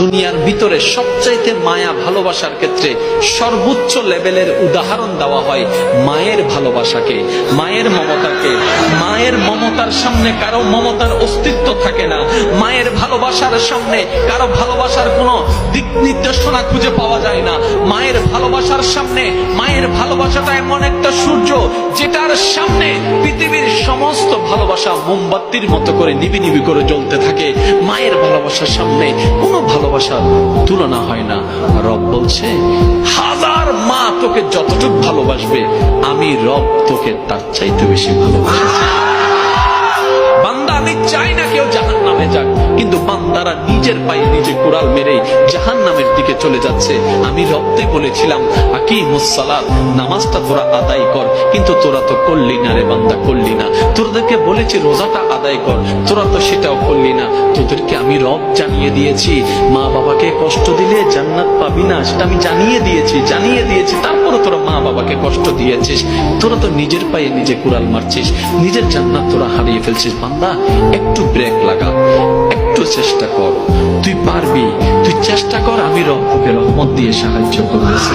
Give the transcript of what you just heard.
দুনিয়ার ভিতরে সবচাইতে মায়া ভালোবাসার ক্ষেত্রে সর্বোচ্চ লেভেলের উদাহরণ দেওয়া হয় মায়ের ভালোবাসাকে, মায়ের মমতাকে। মায়ের মমতার সামনে কারও মমতার অস্তিত্ব থাকে না। মায়ের ভালোবাসার সামনে কারও ভালোবাসার কোনো দিক নির্দেশনা খুঁজে পাওয়া যায় না। মায়ের ভালোবাসার সামনে, মায়ের ভালোবাসাটা এমন একটা সূর্য যেটার সামনে পৃথিবীর সমস্ত ভালোবাসা মোমবাতির মতো করে নিবি নিবি করে জ্বলতে থাকে। মায়ের ভালোবাসার সামনে কোনো ভালোবাসার তুলনা হয় না। রব বলছে, হাজার মা তোকে যতটুকু ভালোবাসবে, আমি রব তোকে তার চাইতে বেশি ভালোবাসি। দিকে চলে যাচ্ছে। আমি রক্তে বলেছিলাম নামাজটা তোরা আদায় কর, কিন্তু তোরা তো করলি না রে বান্দা, করলি না। তোদেরকে বলেছি, রোজাটা আদায় কর, তোরা তো সেটাও করলি না। তোদেরকে আমি রব জানিয়ে দিয়েছি। মা বাবাকে কষ্ট দিলে জান্নাত পাবি না, সেটা আমি জানিয়ে দিয়েছি জানিয়ে দিয়েছি। তারপরে তোরা মা বাবাকে কষ্ট দিয়েছিস। তোরা তো নিজের পায়ে নিজে কুড়াল মারছিস। নিজের জান্নাত তোরা হারিয়ে ফেলছিস। বান্দা, একটু ব্রেক লাগা একটু চেষ্টা কর। তুই পারবি, তুই চেষ্টা কর, আমি রব্বকে রহমত দিয়ে সাহায্য করতেছি